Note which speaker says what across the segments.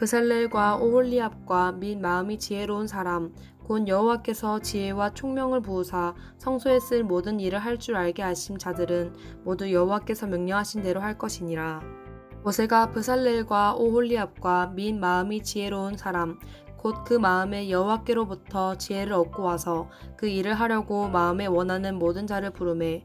Speaker 1: 브살렐과 오홀리압과 및 마음이 지혜로운 사람 곧 여호와께서 지혜와 총명을 부으사 성소에 쓸 모든 일을 할 줄 알게 하심 자들은 모두 여호와께서 명령하신 대로 할 것이니라. 모세가 브살렐과 오홀리압과 및 마음이 지혜로운 사람 곧 그 마음에 여호와께로부터 지혜를 얻고 와서 그 일을 하려고 마음에 원하는 모든 자를 부르매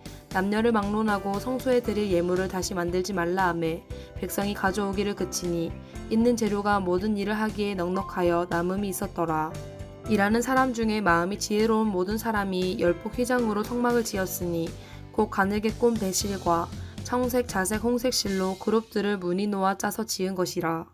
Speaker 1: 남녀를 막론하고 성소에 드릴 예물을 다시 만들지 말라 하매 백성이 가져오기를 그치니 있는 재료가 모든 일을 하기에 넉넉하여 남음이 있었더라. 일하는 사람 중에 마음이 지혜로운 모든 사람이 열폭 휘장으로 성막을 지었으니 곧 가늘게 꼰 배실과 청색, 자색, 홍색 실로 그룹들을 무늬 놓아 짜서 지은 것이라.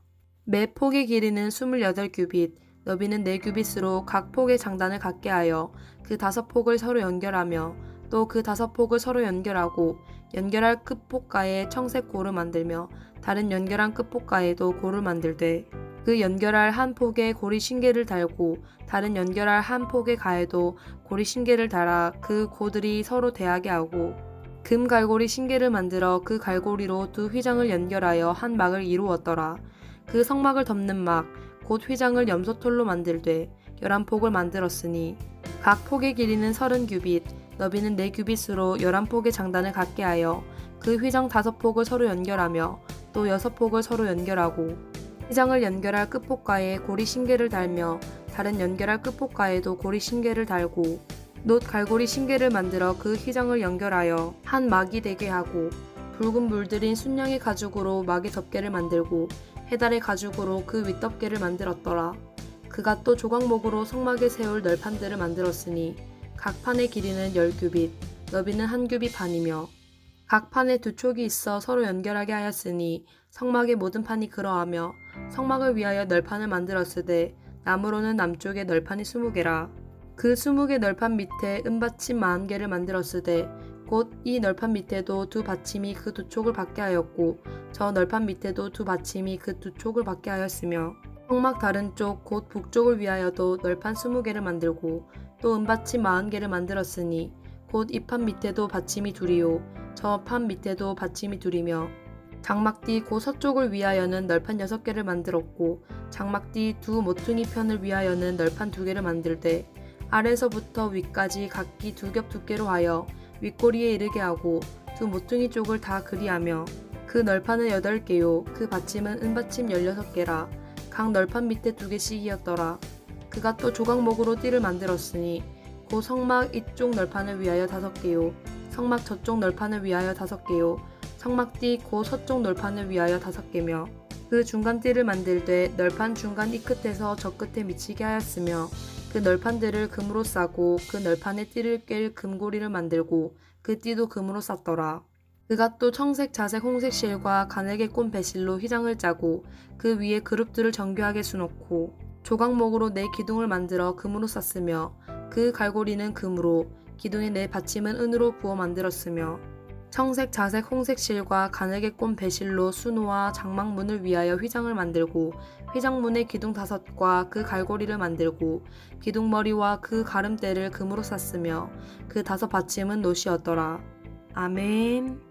Speaker 1: 매 폭의 길이는 28규빗, 너비는 4규빗으로 각 폭의 장단을 갖게 하여 그 다섯 폭을 서로 연결하며 또 그 다섯 폭을 서로 연결하고 연결할 끝폭가에 청색 고를 만들며 다른 연결한 끝폭가에도 고를 만들되 그 연결할 한 폭에 고리 신개를 달고 다른 연결할 한 폭의 가에도 고리 신개를 달아 그 고들이 서로 대하게 하고 금 갈고리 신개를 만들어 그 갈고리로 두 휘장을 연결하여 한 막을 이루었더라. 그 성막을 덮는 막, 곧 휘장을 염소털로 만들되 열한 폭을 만들었으니 각 폭의 길이는 서른 규빗, 너비는 네 규빗으로 열한 폭의 장단을 갖게 하여 그 휘장 다섯 폭을 서로 연결하며 또 여섯 폭을 서로 연결하고 휘장을 연결할 끝폭가에 고리 신개를 달며 다른 연결할 끝폭가에도 고리 신개를 달고 놋 갈고리 신개를 만들어 그 휘장을 연결하여 한 막이 되게 하고 붉은 물들인 순양의 가죽으로 막의 덮개를 만들고 해달의 가죽으로 그 윗덮개를 만들었더라. 그가 또 조각목으로 성막에 세울 널판들을 만들었으니 각 판의 길이는 열 규빗, 너비는 한 규빗 반이며 각 판에 두 촉이 있어 서로 연결하게 하였으니 성막의 모든 판이 그러하며 성막을 위하여 널판을 만들었으되 나무로는 남쪽에 널판이 스무 개라. 그 스무 개 널판 밑에 은받침 마흔 개를 만들었으되 곧 이 널판 밑에도 두 받침이 그 두 촉을 받게 하였고 저 널판 밑에도 두 받침이 그 두 촉을 받게 하였으며 성막 다른 쪽 곧 북쪽을 위하여도 널판 스무 개를 만들고 또 은받침 마흔 개를 만들었으니 곧 이 판 밑에도 받침이 둘이요. 저 판 밑에도 받침이 둘이며 장막뒤 고 서쪽을 위하여는 널판 여섯 개를 만들었고 장막뒤 두 모퉁이 편을 위하여는 널판 두 개를 만들되 아래서부터 위까지 각기 두 겹 두께로 하여 윗꼬리에 이르게 하고 두 모퉁이 쪽을 다 그리하며 그 널판은 여덟 개요. 그 받침은 은받침 열여섯 개라. 각 널판 밑에 두 개씩이었더라 그가 또 조각목으로 띠를 만들었으니 고 성막 이쪽 널판을 위하여 다섯 개요 성막 저쪽 널판을 위하여 다섯 개요 성막띠 고 서쪽 널판을 위하여 다섯 개며 그 중간 띠를 만들되 널판 중간 이 끝에서 저 끝에 미치게 하였으며 그 널판들을 금으로 싸고 그 널판에 띠를 깰 금고리를 만들고 그 띠도 금으로 쌌더라. 그가 또 청색, 자색, 홍색 실과 가늘게 꼰 배실로 휘장을 짜고 그 위에 그룹들을 정교하게 수놓고 조각목으로 네 기둥을 만들어 금으로 쌌으며 그 갈고리는 금으로 기둥의 네 받침은 은으로 부어 만들었으며 청색, 자색, 홍색 실과 가늘게 꼰 배실로 수노와 장막문을 위하여 휘장을 만들고 휘장문의 기둥 다섯과 그 갈고리를 만들고 기둥머리와 그 가름대를 금으로 쌌으며 그 다섯 받침은 노시였더라. 아멘.